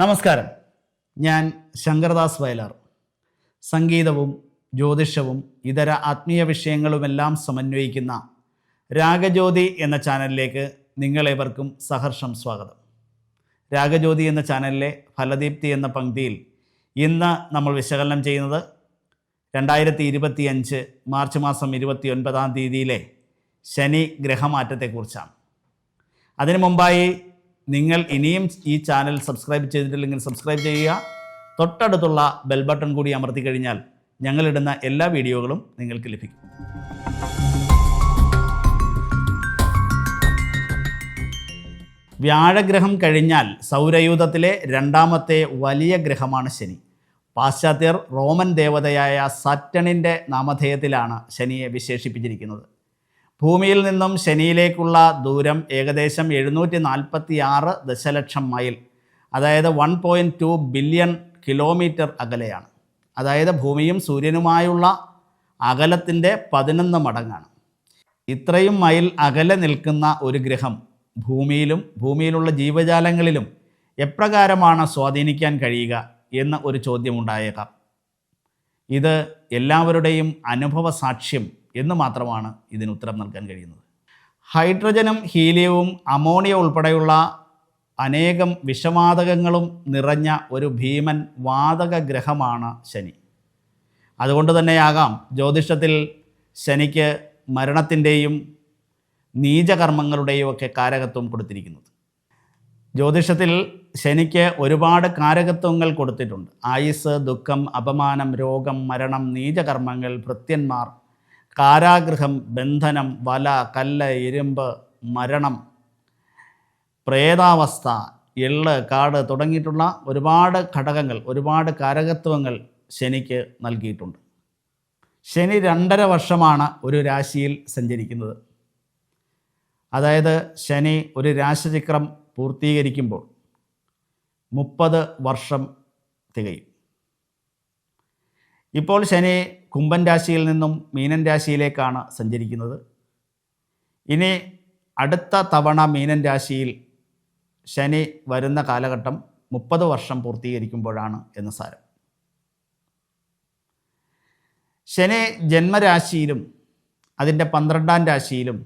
നമസ്കാരം. ഞാൻ ശങ്കർദാസ് വയലാർ. സംഗീതവും ജ്യോതിഷവും ഇതര ആത്മീയ വിഷയങ്ങളുമെല്ലാം സമന്വയിക്കുന്ന രാഗജ്യോതി എന്ന ചാനലിലേക്ക് നിങ്ങളേവർക്കും സഹർഷം സ്വാഗതം. രാഗജ്യോതി എന്ന ചാനലിലെ ഫലദീപ്തി എന്ന പങ്ക്തിയിൽ ഇന്ന് നമ്മൾ വിശകലനം ചെയ്യുന്നത് രണ്ടായിരത്തി ഇരുപത്തി അഞ്ച് മാർച്ച് മാസം ഇരുപത്തി ഒൻപതാം തീയതിയിലെ ശനി ഗ്രഹമാറ്റത്തെക്കുറിച്ചാണ്. അതിനു മുമ്പായി നിങ്ങൾ ഇനിയും ഈ ചാനൽ സബ്സ്ക്രൈബ് ചെയ്തിട്ടില്ലെങ്കിൽ സബ്സ്ക്രൈബ് ചെയ്യുക. തൊട്ടടുത്തുള്ള ബെൽ ബട്ടൺ കൂടി അമർത്തി കഴിഞ്ഞാൽ ഞങ്ങളിടുന്ന എല്ലാ വീഡിയോകളും നിങ്ങൾക്ക് ലഭിക്കും. വ്യാഴഗ്രഹം കഴിഞ്ഞാൽ സൗരയൂഥത്തിലെ രണ്ടാമത്തെ വലിയ ഗ്രഹമാണ് ശനി. പാശ്ചാത്യർ റോമൻ ദേവതയായ സറ്റണിന്റെ നാമധേയത്തിലാണ് ശനിയെ വിശേഷിപ്പിച്ചിരിക്കുന്നത്. ഭൂമിയിൽ നിന്നും ശനിയിലേക്കുള്ള ദൂരം ഏകദേശം എഴുന്നൂറ്റി നാൽപ്പത്തി ആറ് ദശലക്ഷം മൈൽ. അതായത് one point two billion kilometre അകലെയാണ്. അതായത് ഭൂമിയും സൂര്യനുമായുള്ള അകലത്തിന്റെ പതിനൊന്ന് മടങ്ങാണ്. ഇത്രയും മൈൽ അകലെ നിൽക്കുന്ന ഒരു ഗ്രഹം ഭൂമിയിലും ഭൂമിയിലുള്ള ജീവജാലങ്ങളിലും എപ്രകാരമാണ് സ്വാധീനിക്കാൻ കഴിയുക എന്ന ഒരു ചോദ്യമുണ്ടായേക്കാം ഇത് എല്ലാവരുടെയും അനുഭവ സാക്ഷ്യം എന്ന് മാത്രമാണ് ഇതിന് ഉത്തരം നൽകാൻ കഴിയുന്നത്. ഹൈഡ്രജനും ഹീലിയവും അമോണിയ ഉൾപ്പെടെയുള്ള അനേകം വിഷവാതകങ്ങളും നിറഞ്ഞ ഒരു ഭീമൻ വാതക ഗ്രഹമാണ് ശനി. അതുകൊണ്ട് തന്നെയാകാം ജ്യോതിഷത്തിൽ ശനിക്ക് മരണത്തിന്റെയും നീചകർമ്മങ്ങളുടെയും ഒക്കെ കാരകത്വം കൊടുത്തിരിക്കുന്നത്. ജ്യോതിഷത്തിൽ ശനിക്ക് ഒരുപാട് കാരകത്വങ്ങൾ കൊടുത്തിട്ടുണ്ട്. ആയുസ് ദുഃഖം അപമാനം രോഗം മരണം നീചകർമ്മങ്ങൾ ഭൃത്യന്മാർ കാരാഗൃഹം ബന്ധനം വല കല്ല് ഇരുമ്പ് മരണം പ്രേതാവസ്ഥ എള്ള് കാട് തുടങ്ങിയിട്ടുള്ള ഒരുപാട് ഘടകങ്ങൾ ഒരുപാട് കാരകത്വങ്ങൾ ശനിക്ക് നൽകിയിട്ടുണ്ട്. ശനി രണ്ടര വർഷമാണ് ഒരു രാശിയിൽ സഞ്ചരിക്കുന്നത്. അതായത് ശനി ഒരു രാശിചക്രം പൂർത്തീകരിക്കുമ്പോൾ മുപ്പത് വർഷം തികയും. ഇപ്പോൾ ശനി കുംഭൻ രാശിയിൽ നിന്നും മീനൻ രാശിയിലേക്കാണ് സഞ്ചരിക്കുന്നത്. ഇനി അടുത്ത തവണ മീനൻ രാശിയിൽ ശനി വരുന്ന കാലഘട്ടം മുപ്പത് വർഷം പൂർത്തീകരിക്കുമ്പോഴാണ് എന്ന് സാരം. ശനി ജന്മരാശിയിലും അതിന്റെ പന്ത്രണ്ടാം രാശിയിലും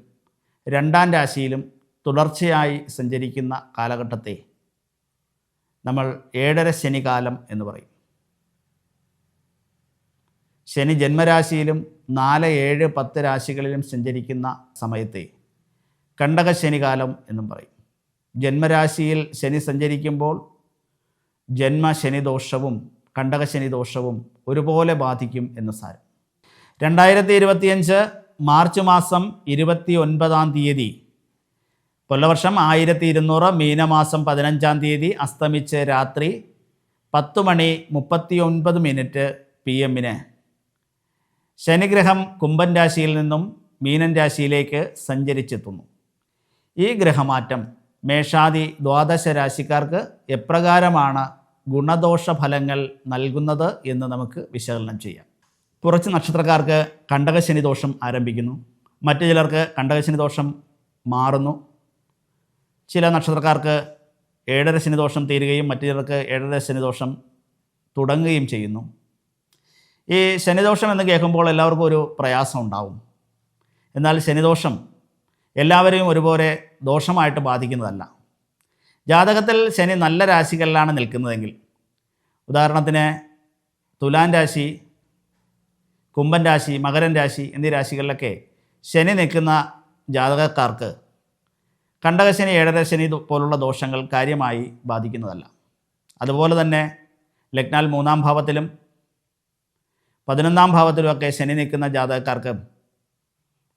രണ്ടാം രാശിയിലും തുടർച്ചയായി സഞ്ചരിക്കുന്ന കാലഘട്ടത്തെ നമ്മൾ ഏഴര ശനികാലം എന്ന് പറയും. ശനി ജന്മരാശിയിലും നാല് ഏഴ് പത്ത് രാശികളിലും സഞ്ചരിക്കുന്ന സമയത്തെ കണ്ടക ശനികാലം എന്നും പറയും. ജന്മരാശിയിൽ ശനി സഞ്ചരിക്കുമ്പോൾ ജന്മ ശനിദോഷവും കണ്ടക ശനിദോഷവും ഒരുപോലെ ബാധിക്കും എന്ന് സാരം. രണ്ടായിരത്തി ഇരുപത്തിയഞ്ച് മാർച്ച് മാസം ഇരുപത്തി ഒൻപതാം തീയതി കൊല്ലവർഷം ആയിരത്തി ഇരുന്നൂറ് മീനമാസം പതിനഞ്ചാം തീയതി അസ്തമിച്ച് രാത്രി പത്ത് മണി മുപ്പത്തി ഒൻപത് മിനിറ്റ് പി എമ്മിന് ശനിഗ്രഹം കുംഭൻ രാശിയിൽ നിന്നും മീനൻ രാശിയിലേക്ക് സഞ്ചരിച്ചെത്തുന്നു. ഈ ഗ്രഹമാറ്റം മേഷാദി ദ്വാദശ രാശിക്കാർക്ക് എപ്രകാരമാണ് ഗുണദോഷ ഫലങ്ങൾ നൽകുന്നത് എന്ന് നമുക്ക് വിശകലനം ചെയ്യാം. കുറച്ച് നക്ഷത്രക്കാർക്ക് കണ്ടകശനി ദോഷം ആരംഭിക്കുന്നു. മറ്റു ചിലർക്ക് കണ്ടകശനി ദോഷം മാറുന്നു. ചില നക്ഷത്രക്കാർക്ക് ഏഴര ശനിദോഷം തീരുകയും മറ്റു ചിലർക്ക് ഏഴര ശനിദോഷം തുടങ്ങുകയും ചെയ്യുന്നു. ഈ ശനിദോഷം എന്ന് കേൾക്കുമ്പോൾ എല്ലാവർക്കും ഒരു പ്രയാസം ഉണ്ടാവും. എന്നാൽ ശനിദോഷം എല്ലാവരെയും ഒരുപോലെ ദോഷമായിട്ട് ബാധിക്കുന്നതല്ല. ജാതകത്തിൽ ശനി നല്ല രാശികളിലാണ് നിൽക്കുന്നതെങ്കിൽ ഉദാഹരണത്തിന് തുലാൻ രാശി കുംഭൻ രാശി മകരൻ രാശി എന്നീ രാശികളിലൊക്കെ ശനി നിൽക്കുന്ന ജാതകക്കാർക്ക് കണ്ടകശനി ഏഴര ശനി പോലുള്ള ദോഷങ്ങൾ കാര്യമായി ബാധിക്കുന്നതല്ല. അതുപോലെ തന്നെ ലഗ്നാൽ മൂന്നാം ഭാവത്തിലും പതിനൊന്നാം ഭാവത്തിലുമൊക്കെ ശനി നിൽക്കുന്ന ജാതകക്കാർക്ക്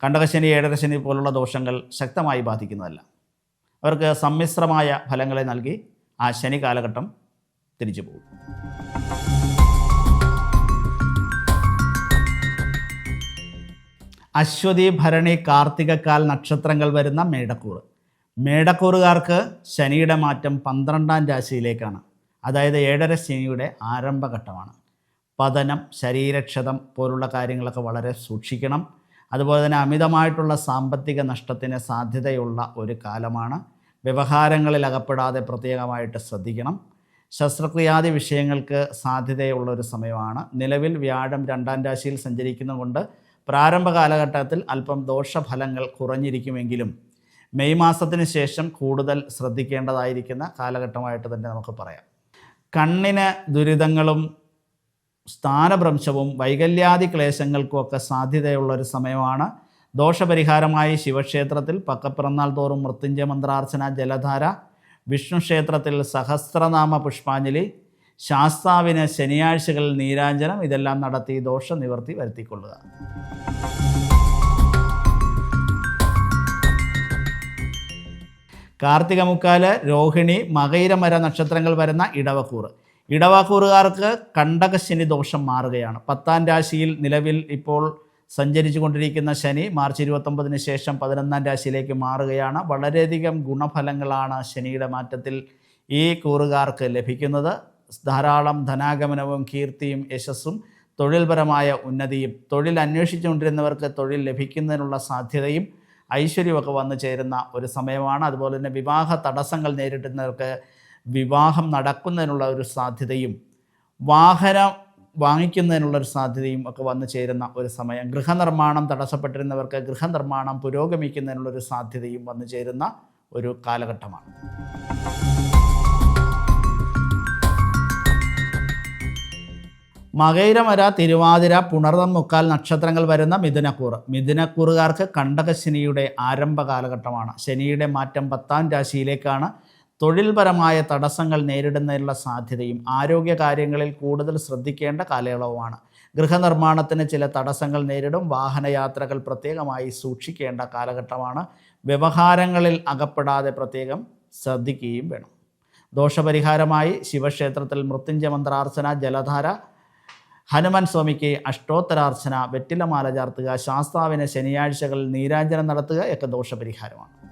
കണ്ടകശനി ഏഴര ശനി പോലുള്ള ദോഷങ്ങൾ ശക്തമായി ബാധിക്കുന്നതല്ല. അവർക്ക് സമ്മിശ്രമായ ഫലങ്ങളെ നൽകി ആ ശനി കാലഘട്ടം തിരിച്ചു പോകും. അശ്വതി ഭരണി കാർത്തികക്കാൽ നക്ഷത്രങ്ങൾ വരുന്ന മേടക്കൂറ്. മേടക്കൂറുകാർക്ക് ശനിയുടെ മാറ്റം പന്ത്രണ്ടാം രാശിയിലേക്കാണ്. അതായത് ഏഴര ശനിയുടെ ആരംഭഘട്ടമാണ്. പതനം ശരീരക്ഷതം പോലുള്ള കാര്യങ്ങളൊക്കെ വളരെ സൂക്ഷിക്കണം. അതുപോലെ തന്നെ അമിതമായിട്ടുള്ള സാമ്പത്തിക നഷ്ടത്തിന് സാധ്യതയുള്ള ഒരു കാലമാണ്. വ്യവഹാരങ്ങളിൽ അകപ്പെടാതെ പ്രത്യേകമായിട്ട് ശ്രദ്ധിക്കണം. ശസ്ത്രക്രിയാദി വിഷയങ്ങൾക്ക് സാധ്യതയുള്ള ഒരു സമയമാണ്. നിലവിൽ വ്യാഴം രണ്ടാം രാശിയിൽ സഞ്ചരിക്കുന്നതുകൊണ്ട് പ്രാരംഭ കാലഘട്ടത്തിൽ അല്പം ദോഷഫലങ്ങൾ കുറഞ്ഞിരിക്കുമെങ്കിലും മെയ് മാസത്തിന് ശേഷം കൂടുതൽ ശ്രദ്ധിക്കേണ്ടതായിരിക്കുന്ന കാലഘട്ടമായിട്ട് തന്നെ നമുക്ക് പറയാം. കണ്ണിന് ദുരിതങ്ങളും സ്ഥാനഭ്രംശവും വൈകല്യാദി ക്ലേശങ്ങൾക്കും ഒക്കെ സാധ്യതയുള്ള ഒരു സമയമാണ്. ദോഷപരിഹാരമായി ശിവക്ഷേത്രത്തിൽ പക്കപ്പിറന്നാൾ തോറും മൃത്യുഞ്ജയ മന്ത്രാർച്ചന ജലധാര വിഷ്ണു ക്ഷേത്രത്തിൽ സഹസ്രനാമ പുഷ്പാഞ്ജലി ശാസ്താവിന് ശനിയാഴ്ചകളിൽ നീരാഞ്ജനം ഇതെല്ലാം നടത്തി ദോഷനിവർത്തി വരുത്തിക്കൊള്ളുക. കാർത്തിക മുക്കാൽ രോഹിണി മകയിരമര നക്ഷത്രങ്ങൾ വരുന്ന ഇടവക്കൂറ്. ഇടവക്കൂറുകാർക്ക് കണ്ടകശനി ദോഷം മാറുകയാണ്. പത്താം രാശിയിൽ നിലവിൽ ഇപ്പോൾ സഞ്ചരിച്ചു കൊണ്ടിരിക്കുന്ന ശനി മാർച്ച് ഇരുപത്തൊമ്പതിന് ശേഷം പതിനൊന്നാം രാശിയിലേക്ക് മാറുകയാണ്. വളരെയധികം ഗുണഫലങ്ങളാണ് ശനിയുടെ മാറ്റത്തിൽ ഈ കൂറുകാർക്ക് ലഭിക്കുന്നത്. ധാരാളം ധനാഗമനവും കീർത്തിയും യശസ്സും തൊഴിൽപരമായ ഉന്നതിയും തൊഴിൽ അന്വേഷിച്ചുകൊണ്ടിരുന്നവർക്ക് തൊഴിൽ ലഭിക്കുന്നതിനുള്ള സാധ്യതയും ഐശ്വര്യമൊക്കെ വന്നു ചേരുന്ന ഒരു സമയമാണ്. അതുപോലെ തന്നെ വിവാഹ തടസ്സങ്ങൾ നേരിടുന്നവർക്ക് വിവാഹം നടക്കുന്നതിനുള്ള ഒരു സാധ്യതയും വാഹനം വാങ്ങിക്കുന്നതിനുള്ള ഒരു സാധ്യതയും ഒക്കെ വന്നു ചേരുന്ന ഒരു സമയം ഗൃഹനിർമ്മാണം തടസ്സപ്പെട്ടിരുന്നവർക്ക് ഗൃഹനിർമ്മാണം പുരോഗമിക്കുന്നതിനുള്ള ഒരു സാധ്യതയും വന്നു ചേരുന്ന ഒരു കാലഘട്ടമാണ്. മകൈരമര തിരുവാതിര പുണർതം മുക്കാൽ നക്ഷത്രങ്ങൾ വരുന്ന മിഥുനക്കൂറ് മിഥുനക്കൂറുകാർക്ക് കണ്ടക ശനിയുടെ ആരംഭ കാലഘട്ടമാണ്. ശനിയുടെ മാറ്റം പത്താം രാശിയിലേക്കാണ് തൊഴിൽപരമായ തടസ്സങ്ങൾ നേരിടുന്നതിനുള്ള സാധ്യതയും ആരോഗ്യ കാര്യങ്ങളിൽ കൂടുതൽ ശ്രദ്ധിക്കേണ്ട കാലയളവുമാണ്. ഗൃഹനിർമ്മാണത്തിന് ചില തടസ്സങ്ങൾ നേരിടും. വാഹനയാത്രകൾ പ്രത്യേകമായി സൂക്ഷിക്കേണ്ട കാലഘട്ടമാണ്. വ്യവഹാരങ്ങളിൽ അകപ്പെടാതെ പ്രത്യേകം ശ്രദ്ധിക്കുകയും വേണം. ദോഷപരിഹാരമായി ശിവക്ഷേത്രത്തിൽ മൃത്യുഞ്ജയ മന്ത്രാർച്ചന ജലധാര ഹനുമാൻ സ്വാമിക്ക് അഷ്ടോത്തരാർച്ചന വെറ്റിലമാല ചാർത്തുക ശാസ്താവിന് ശനിയാഴ്ചകളിൽ നീരാഞ്ജനം നടത്തുക ഒക്കെ ദോഷപരിഹാരമാണ്.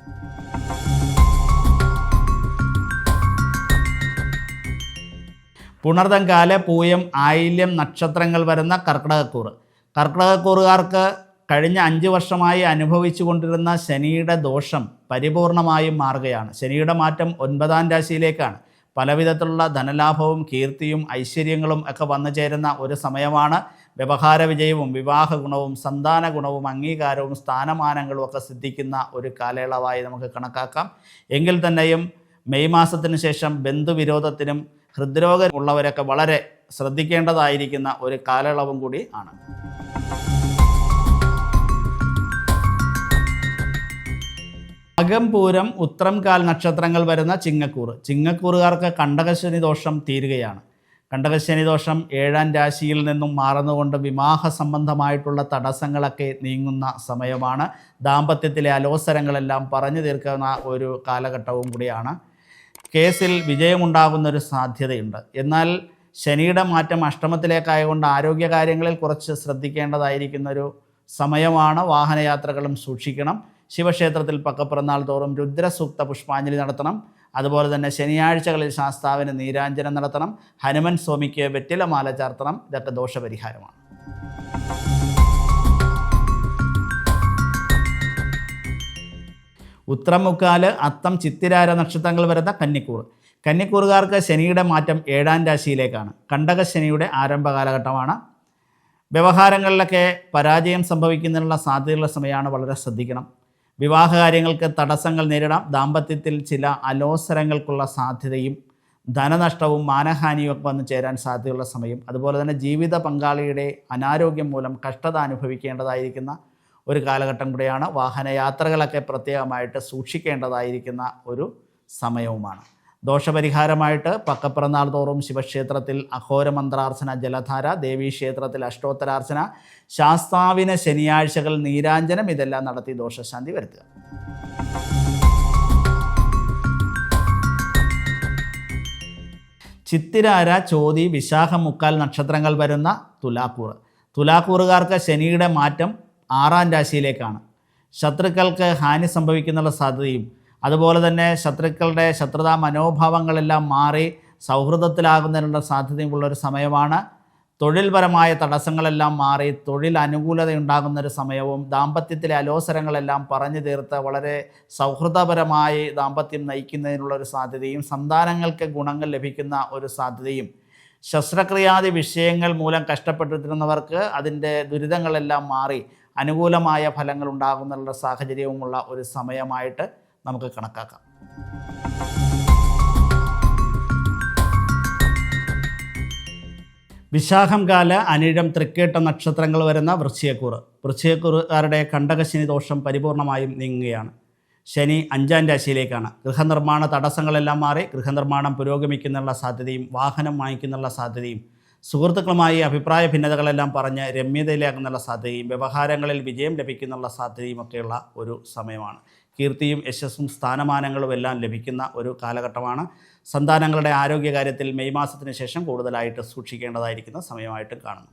പുണർതങ്കാൽ പൂയം ആയില്യം നക്ഷത്രങ്ങൾ വരുന്ന കർക്കിടകക്കൂറ്. കർക്കിടകക്കൂറുകാർക്ക് കഴിഞ്ഞ അഞ്ച് വർഷമായി അനുഭവിച്ചു കൊണ്ടിരുന്ന ശനിയുടെ ദോഷം പരിപൂർണമായും മാറുകയാണ്. ശനിയുടെ മാറ്റം ഒൻപതാം രാശിയിലേക്കാണ്. പലവിധത്തിലുള്ള ധനലാഭവും കീർത്തിയും ഐശ്വര്യങ്ങളും ഒക്കെ വന്നു ചേരുന്ന ഒരു സമയമാണ്. വ്യവഹാര വിജയവും വിവാഹ ഗുണവും സന്താന ഗുണവും അംഗീകാരവും സ്ഥാനമാനങ്ങളും ഒക്കെ സിദ്ധിക്കുന്ന ഒരു കാലയളവായി നമുക്ക് കണക്കാക്കാം. എങ്കിൽ തന്നെയും മെയ് മാസത്തിന് ശേഷം ബന്ധുവിരോധത്തിനും ഹൃദ്രോഗം ഉള്ളവരൊക്കെ വളരെ ശ്രദ്ധിക്കേണ്ടതായിരിക്കുന്ന ഒരു കാലയളവും കൂടി ആണ്. അകംപൂരം ഉത്രം കാൽ നക്ഷത്രങ്ങൾ വരുന്ന ചിങ്ങക്കൂറ്. ചിങ്ങക്കൂറുകാർക്ക് കണ്ടകശനി ദോഷം തീരുകയാണ്. കണ്ടകശനി ദോഷം ഏഴാം രാശിയിൽ നിന്നും മാറുന്നുകൊണ്ട് വിവാഹ സംബന്ധമായിട്ടുള്ള തടസ്സങ്ങളൊക്കെ നീങ്ങുന്ന സമയമാണ്. ദാമ്പത്യത്തിലെ അലോസരങ്ങളെല്ലാം പറഞ്ഞു തീർക്കുന്ന ഒരു കാലഘട്ടവും കൂടിയാണ്. കേസിൽ വിജയമുണ്ടാകുന്ന ഒരു സാധ്യതയുണ്ട്. എന്നാൽ ശനിയുടെ മാറ്റം അഷ്ടമത്തിലേക്കായതുകൊണ്ട് ആരോഗ്യകാര്യങ്ങളിൽ കുറച്ച് ശ്രദ്ധിക്കേണ്ടതായിരിക്കുന്ന ഒരു സമയമാണ്. വാഹനയാത്രകളും സൂക്ഷിക്കണം. ശിവക്ഷേത്രത്തിൽ പക്കപ്പിറന്നാൾ തോറും രുദ്രസൂക്ത പുഷ്പാഞ്ജലി നടത്തണം. അതുപോലെ തന്നെ ശനിയാഴ്ചകളിൽ ശാസ്താവിന് നീരാഞ്ജനം നടത്തണം. ഹനുമൻ സ്വാമിക്ക് വെറ്റിലമാല ചാർത്തണം. ഇതൊക്കെ ദോഷപരിഹാരമാണ്. ഉത്രമുക്കാൽ അത്തം ചിത്തിരാര നക്ഷത്രങ്ങൾ വരുന്ന കന്നിക്കൂർ കന്നിക്കൂറുകാർക്ക് ശനിയുടെ മാറ്റം ഏഴാം രാശിയിലേക്കാണ്. കണ്ടക ശനിയുടെ ആരംഭ കാലഘട്ടമാണ്. വ്യവഹാരങ്ങളിലൊക്കെ പരാജയം സംഭവിക്കുന്നതിനുള്ള സാധ്യതയുള്ള സമയമാണ് വളരെ ശ്രദ്ധിക്കണം. വിവാഹ കാര്യങ്ങൾക്ക് തടസ്സങ്ങൾ നേരിടാം. ദാമ്പത്യത്തിൽ ചില അലോസരങ്ങൾക്കുള്ള സാധ്യതയും ധനനഷ്ടവും മാനഹാനിയും ഒക്കെ വന്നു ചേരാൻ സാധ്യതയുള്ള സമയം. അതുപോലെ തന്നെ ജീവിത പങ്കാളിയുടെ അനാരോഗ്യം മൂലം കഷ്ടത അനുഭവിക്കേണ്ടതായിരിക്കുന്ന ഒരു കാലഘട്ടം കൂടെയാണ് വാഹനയാത്രകളൊക്കെ പ്രത്യേകമായിട്ട് സൂക്ഷിക്കേണ്ടതായിരിക്കുന്ന ഒരു സമയവുമാണ്. ദോഷപരിഹാരമായിട്ട് പക്കപ്പിറന്നാൾ തോറും ശിവക്ഷേത്രത്തിൽ അഘോരമന്ത്രാർച്ചന ജലധാര ദേവീക്ഷേത്രത്തിൽ അഷ്ടോത്തരാർച്ചന ശാസ്താവിന് ശനിയാഴ്ചകൾ നീരാഞ്ജനം ഇതെല്ലാം നടത്തി ദോഷശാന്തി വരുത്തുക. ചിത്തിരാര ചോതി വിശാഖ മുക്കാൽ നക്ഷത്രങ്ങൾ വരുന്ന തുലാക്കൂർ തുലാക്കൂറുകാർക്ക് ശനിയുടെ മാറ്റം ആറാം രാശിയിലേക്കാണ്. ശത്രുക്കൾക്ക് ഹാനി സംഭവിക്കുന്നുള്ള സാധ്യതയും അതുപോലെ തന്നെ ശത്രുക്കളുടെ ശത്രുതാ മനോഭാവങ്ങളെല്ലാം മാറി സൗഹൃദത്തിലാകുന്നതിനുള്ള സാധ്യതയുമുള്ള ഒരു സമയമാണ്. തൊഴിൽപരമായ തടസ്സങ്ങളെല്ലാം മാറി തൊഴിൽ അനുകൂലത ഒരു സമയവും ദാമ്പത്യത്തിലെ അലോസരങ്ങളെല്ലാം പറഞ്ഞു തീർത്ത് വളരെ സൗഹൃദപരമായി ദാമ്പത്യം നയിക്കുന്നതിനുള്ള ഒരു സാധ്യതയും സന്താനങ്ങൾക്ക് ഗുണങ്ങൾ ലഭിക്കുന്ന ഒരു സാധ്യതയും. ശസ്ത്രക്രിയാദി വിഷയങ്ങൾ മൂലം കഷ്ടപ്പെട്ടിരുന്നവർക്ക് അതിന്റെ ദുരിതങ്ങളെല്ലാം മാറി അനുകൂലമായ ഫലങ്ങൾ ഉണ്ടാകുന്നുള്ള സാഹചര്യവുമുള്ള ഒരു സമയമായിട്ട് നമുക്ക് കണക്കാക്കാം. വിശാഖം കാല അനിഴം തൃക്കേട്ട നക്ഷത്രങ്ങൾ വരുന്ന വൃശ്ചയക്കൂറ് വൃശ്ചയക്കൂറുകാരുടെ കണ്ടകശനി ദോഷം പരിപൂർണമായും നീങ്ങുകയാണ്. ശനി അഞ്ചാം രാശിയിലേക്കാണ്. ഗൃഹനിർമ്മാണ തടസ്സങ്ങളെല്ലാം മാറി ഗൃഹനിർമ്മാണം പുരോഗമിക്കുന്നുള്ള സാധ്യതയും വാഹനം വാങ്ങിക്കുന്നുള്ള സാധ്യതയും സുഹൃത്തുക്കളുമായി അഭിപ്രായ ഭിന്നതകളെല്ലാം പറഞ്ഞ് രമ്യതയിലാകുന്നുള്ള സാധ്യതയും വ്യവഹാരങ്ങളിൽ വിജയം ലഭിക്കുന്നുള്ള സാധ്യതയും ഒക്കെയുള്ള ഒരു സമയമാണ്. കീർത്തിയും യശസ്സും സ്ഥാനമാനങ്ങളും എല്ലാം ലഭിക്കുന്ന ഒരു കാലഘട്ടമാണ്. സന്താനങ്ങളുടെ ആരോഗ്യകാര്യത്തിൽ മെയ് മാസത്തിന് ശേഷം കൂടുതലായിട്ട് സൂക്ഷിക്കേണ്ടതായിരിക്കുന്ന സമയമായിട്ട് കാണുന്നു.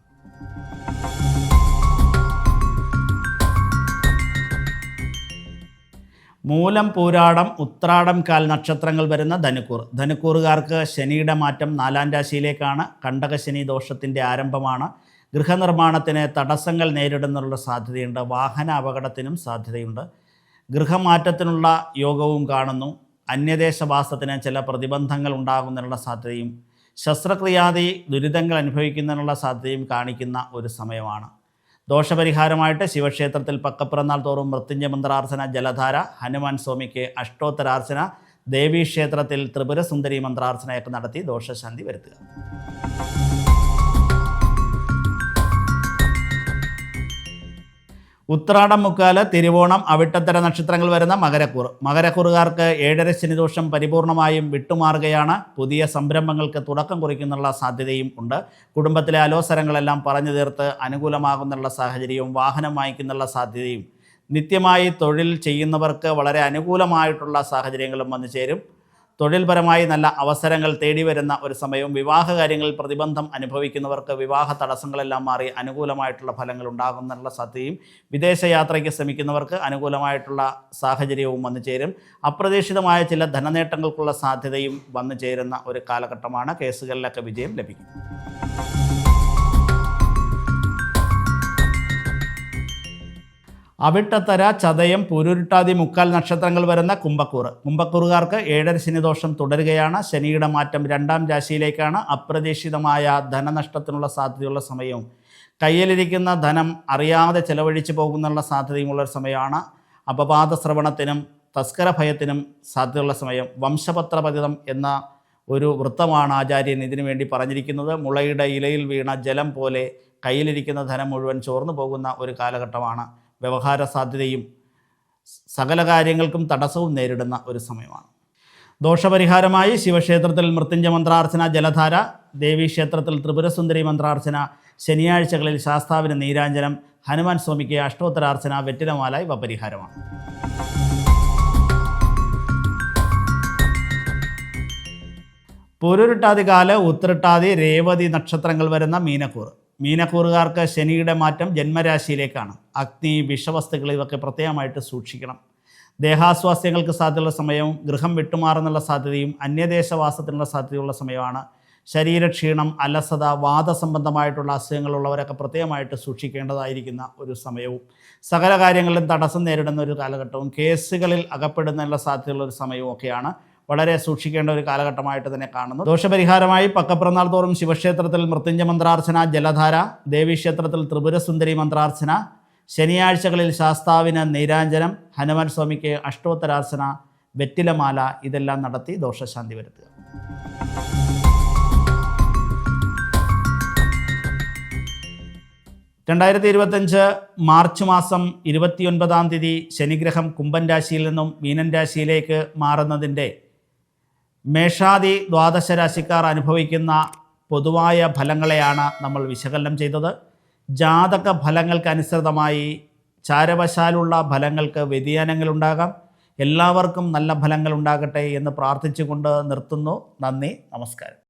മൂലം പൂരാടം ഉത്രാടം കാൽ നക്ഷത്രങ്ങൾ വരുന്ന ധനുക്കൂർ. ധനുക്കൂറുകാർക്ക് ശനിയുടെ മാറ്റം നാലാം രാശിയിലേക്കാണ്. കണ്ടകശനി ദോഷത്തിന്റെ ആരംഭമാണ്. ഗൃഹനിർമ്മാണത്തിന് തടസ്സങ്ങൾ നേരിടുന്നതിനുള്ള സാധ്യതയുണ്ട്. വാഹന അപകടത്തിനും സാധ്യതയുണ്ട്. ഗൃഹമാറ്റത്തിനുള്ള യോഗവും കാണുന്നു. അന്യദേശവാസത്തിന് ചില പ്രതിബന്ധങ്ങൾ ഉണ്ടാകുന്നതിനുള്ള സാധ്യതയും ശസ്ത്രക്രിയാദി ദുരിതങ്ങൾ അനുഭവിക്കുന്നതിനുള്ള സാധ്യതയും കാണിക്കുന്ന ഒരു സമയമാണ്. ദോഷപരിഹാരമായിട്ട് ശിവക്ഷേത്രത്തിൽ പക്കപ്പിറന്നാൾ തോറും മൃത്യുഞ്ജ മന്ത്രാർച്ചന ജലധാര ഹനുമാൻ സ്വാമിക്ക് അഷ്ടോത്തരാർച്ചന ദേവീക്ഷേത്രത്തിൽ ത്രിപുരസുന്ദരി മന്ത്രാർച്ചനയൊക്കെ നടത്തി ദോഷശാന്തി വരുത്തുക. ഉത്രാടം മുക്കാൽ തിരുവോണം അവിട്ടത്തര നക്ഷത്രങ്ങൾ വരുന്ന മകരക്കൂർ മകരക്കൂറുകാർക്ക് ഏഴര ശനിദോഷം പരിപൂർണമായും വിട്ടുമാറുകയാണ്. പുതിയ സംരംഭങ്ങൾക്ക് തുടക്കം കുറിക്കുന്നുള്ള സാധ്യതയും ഉണ്ട്. കുടുംബത്തിലെ അലോസരങ്ങളെല്ലാം പറഞ്ഞു തീർത്ത് അനുകൂലമാകുന്നുള്ള സാഹചര്യവും വാഹനം വാങ്ങിക്കുന്നുള്ള സാധ്യതയും നിത്യമായി തൊഴിൽ ചെയ്യുന്നവർക്ക് വളരെ അനുകൂലമായിട്ടുള്ള സാഹചര്യങ്ങളും വന്നു ചേരും. തൊഴിൽപരമായി നല്ല അവസരങ്ങൾ തേടി വരുന്ന ഒരു സമയവും വിവാഹ കാര്യങ്ങളിൽ പ്രതിബന്ധം അനുഭവിക്കുന്നവർക്ക് വിവാഹ തടസ്സങ്ങളെല്ലാം മാറി അനുകൂലമായിട്ടുള്ള ഫലങ്ങൾ ഉണ്ടാകുന്നുള്ള സാധ്യതയും വിദേശയാത്രയ്ക്ക് ശ്രമിക്കുന്നവർക്ക് അനുകൂലമായിട്ടുള്ള സാഹചര്യവും വന്നു ചേരും. അപ്രതീക്ഷിതമായ ചില ധനനേട്ടങ്ങൾക്കുള്ള സാധ്യതയും വന്നു ചേരുന്ന ഒരു കാലഘട്ടമാണ് കേസുകളിലൊക്കെ വിജയം ലഭിക്കും അവിട്ടത്തര ചതയം പുരുരുട്ടാതി മുക്കാൽ നക്ഷത്രങ്ങൾ വരുന്ന കുംഭക്കൂറ്. കുംഭക്കൂറുകാർക്ക് ഏഴര ശനിദോഷം തുടരുകയാണ്. ശനിയുടെ മാറ്റം രണ്ടാം രാശിയിലേക്കാണ്. അപ്രതീക്ഷിതമായ ധനനഷ്ടത്തിനുള്ള സാധ്യതയുള്ള സമയവും. കയ്യിലിരിക്കുന്ന ധനം അറിയാതെ ചെലവഴിച്ചു പോകുന്നുള്ള സാധ്യതയുമുള്ള സമയമാണ്. അപവാദ ശ്രവണത്തിനും തസ്കര ഭയത്തിനും സാധ്യതയുള്ള സമയം. വംശപത്രപതിതം എന്ന ഒരു വൃത്തമാണ് ആചാര്യൻ ഇതിനു വേണ്ടി പറഞ്ഞിരിക്കുന്നത്. മുളയുടെ ഇലയിൽ വീണ ജലം പോലെ കയ്യിലിരിക്കുന്ന ധനം മുഴുവൻ ചോർന്നു പോകുന്ന ഒരു കാലഘട്ടമാണ്. വ്യവഹാര സാധ്യതയും സകല കാര്യങ്ങൾക്കും തടസ്സവും നേരിടുന്ന ഒരു സമയമാണ്. ദോഷപരിഹാരമായി ശിവക്ഷേത്രത്തിൽ മൃത്യുഞ്ജ മന്ത്രാർച്ചന ജലധാര ദേവീക്ഷേത്രത്തിൽ ത്രിപുരസുന്ദരി മന്ത്രാർച്ചന ശനിയാഴ്ചകളിൽ ശാസ്താവിന് നീരാഞ്ജനം ഹനുമാൻ സ്വാമിക്ക് അഷ്ടോത്തരാർച്ചന വെറ്റിലമാല ഇവ പരിഹാരമാണ് പൂരുരുട്ടാതി ഉത്തരട്ടാതി രേവതി നക്ഷത്രങ്ങൾ വരുന്ന മീനക്കൂർ മീനക്കൂറുകാർക്ക് ശനിയുടെ മാറ്റം ജന്മരാശിയിലേക്കാണ്. അഗ്നി വിഷവസ്തുക്കൾ ഇതൊക്കെ പ്രത്യേകമായിട്ട് സൂക്ഷിക്കണം. ദേഹാസ്വാസ്ഥ്യങ്ങൾക്ക് സാധ്യതയുള്ള സമയവും ഗൃഹം വിട്ടുമാറുന്നുള്ള സാധ്യതയും അന്യദേശവാസത്തിനുള്ള സാധ്യതയുള്ള സമയമാണ്. ശരീരക്ഷീണം അലസത വാദസംബന്ധമായിട്ടുള്ള അസുഖങ്ങളുള്ളവരൊക്കെ പ്രത്യേകമായിട്ട് സൂക്ഷിക്കേണ്ടതായിരിക്കുന്ന ഒരു സമയവും സകല കാര്യങ്ങളിലും തടസ്സം നേരിടുന്ന ഒരു കാലഘട്ടവും കേസുകളിൽ അകപ്പെടുന്നതിനുള്ള സാധ്യതയുള്ള ഒരു സമയവും ഒക്കെയാണ് വളരെ സൂക്ഷിക്കേണ്ട ഒരു കാലഘട്ടമായിട്ട് തന്നെ കാണുന്നു. ദോഷപരിഹാരമായി പക്കപ്പിറന്നാൾ തോറും ശിവക്ഷേത്രത്തിൽ മൃത്യുഞ്ജ മന്ത്രാർച്ചന ജലധാര ദേവീക്ഷേത്രത്തിൽ ത്രിപുരസുന്ദരി മന്ത്രാർച്ചന ശനിയാഴ്ചകളിൽ ശാസ്താവിന് നീരാഞ്ജനം ഹനുമാൻ സ്വാമിക്ക് അഷ്ടോത്തരാർച്ചന വെറ്റിലമാല ഇതെല്ലാം നടത്തി ദോഷശാന്തി വരുത്തുക. രണ്ടായിരത്തി ഇരുപത്തഞ്ച് മാർച്ച് മാസം ഇരുപത്തിയൊൻപതാം തീയതി ശനിഗ്രഹം കുംഭൻ രാശിയിൽ നിന്നും മീനൻ രാശിയിലേക്ക് മാറുന്നതിന്റെ മേഷാദി ദ്വാദശ രാശിക്കാർ അനുഭവിക്കുന്ന പൊതുവായ ഫലങ്ങളെയാണ് നമ്മൾ വിശകലനം ചെയ്തത്. ജാതക ഫലങ്ങൾക്കനുസൃതമായി ചാരവശാലുള്ള ഫലങ്ങൾക്ക് വ്യതിയാനങ്ങൾ വ്യതിയാനങ്ങളുണ്ടാകാം എല്ലാവർക്കും നല്ല ഫലങ്ങൾ ഉണ്ടാകട്ടെ എന്ന് പ്രാർത്ഥിച്ചുകൊണ്ട് നിർത്തുന്നു. നന്ദി. നമസ്കാരം.